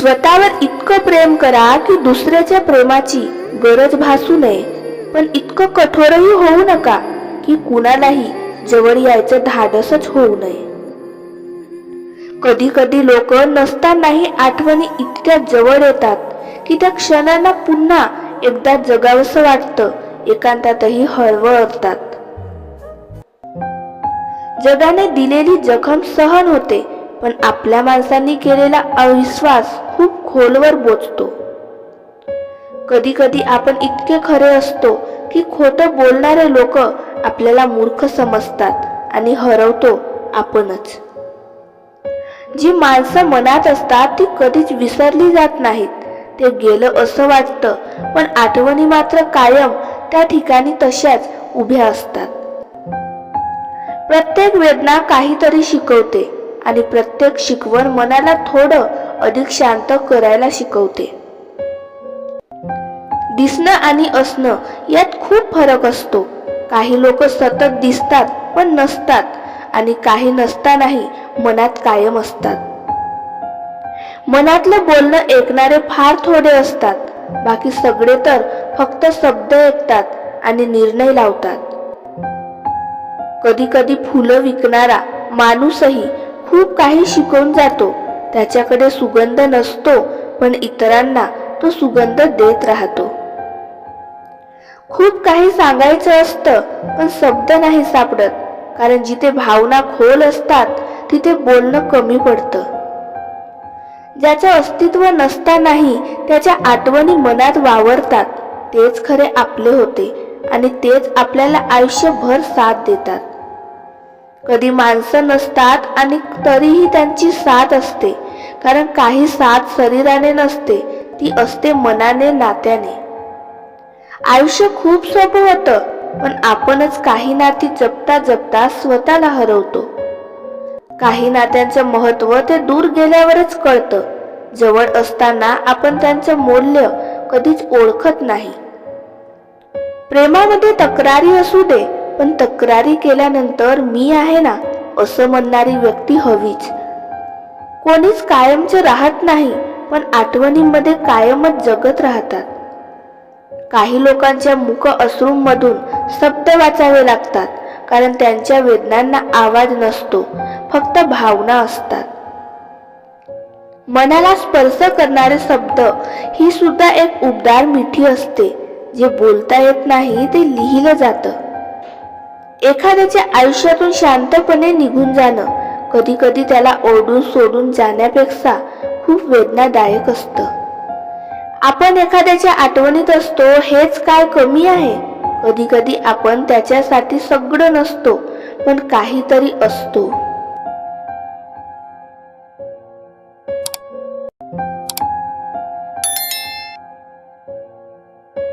स्वतःवर इतकं प्रेम करा की दुसऱ्याच्या प्रेमाची गरज भासू नये. पण इतकं कठोरही होऊ नका की कुणालाही जवळ यायचं धाडसच होऊ नये. कधी कधी लोक नसतानाही आठवणी इतक्या जवळ येतात की त्या क्षणांना पुन्हा एकदा जगावंसं वाटतं एकांतातही हळवळतात जगाने दिलेली जखम सहन होते पण आपल्या माणसांनी केलेला अविश्वास खोलवर बोचतो. कधी कधी आपण इतके खरे असतो की खोटं बोलणारे लोक आपल्याला मूर्ख समजतात आणि हरवतो आपणच. जी माणसं मनात असतात ती कधीच विसरली जात नाहीत. ते गेलं असं वाटतं पण आठवणी मात्र कायम त्या ठिकाणी तशाच उभ्या असतात. प्रत्येक वेदना काहीतरी शिकवते आणि प्रत्येक शिकवण मनाला थोडं अधिक शांत करायला शिकवते. दिसणं आणि असणं यात खूप फरक असतो. काही लोक सतत दिसतात पण नसतात आणि काही नसतानाही मनात कायम असतात. मनातलं बोलणं ऐकणारे फार थोडे असतात. बाकी सगळे तर फक्त शब्द ऐकतात आणि निर्णय लावतात. कधी कधी फुलं विकणारा माणूसही खूप काही शिकवून जातो. त्याच्याकडे सुगंध नसतो पण इतरांना तो सुगंध देत राहतो. खूप काही सांगायचं असतं पण शब्द नाही सापडत कारण जिथे भावना खोल असतात तिथे बोलणं कमी पडतं. ज्याचं अस्तित्व नसतानाही त्याच्या आठवणी मनात वावरतात तेच खरे आपले होते आणि तेच आपल्याला आयुष्यभर साथ देतात. कधी माणसं नसतात आणि तरीही त्यांची साथ असते. कारण काही साथ शरीराने नसते ती असते मनाने नात्याने. आयुष्य खूप सोपं होतं पण आपणच काही नाती जपता जपता स्वतःला हरवतो. काही नात्यांचं महत्त्व ते दूर गेल्यावरच कळतं. जवळ असताना आपण त्यांचं मूल्य कधीच ओळखत नाही. प्रेमामध्ये तक्रारी असू दे पण तक्रारी केल्यानंतर मी आहे ना असं म्हणणारी व्यक्ती हवीच. कोणीच कायमचं राहत नाही पण आठवणींमध्ये कायमच जगत राहतात. काही लोकांच्या मुख अश्रूंमधून शब्द वाचावे लागतात कारण त्यांच्या वेदनांना आवाज नसतो फक्त भावना असतात. मनाला स्पर्श करणारे शब्द ही सुद्धा एक उबदार मिठी असते जे बोलता येत नाही ते लिहिलं जातं. एखाद्याच्या आयुष्यातून शांतपणे निघून जाणं कधी कधी त्याला ओढून सोडून जाण्यापेक्षा खूप वेदनादायक असतं. आपण एखाद्याच्या आठवणीत असतो हेच काय कमी आहे? कधी कधी आपण त्याच्यासाठी सगळं नसतो पण काहीतरी असतो.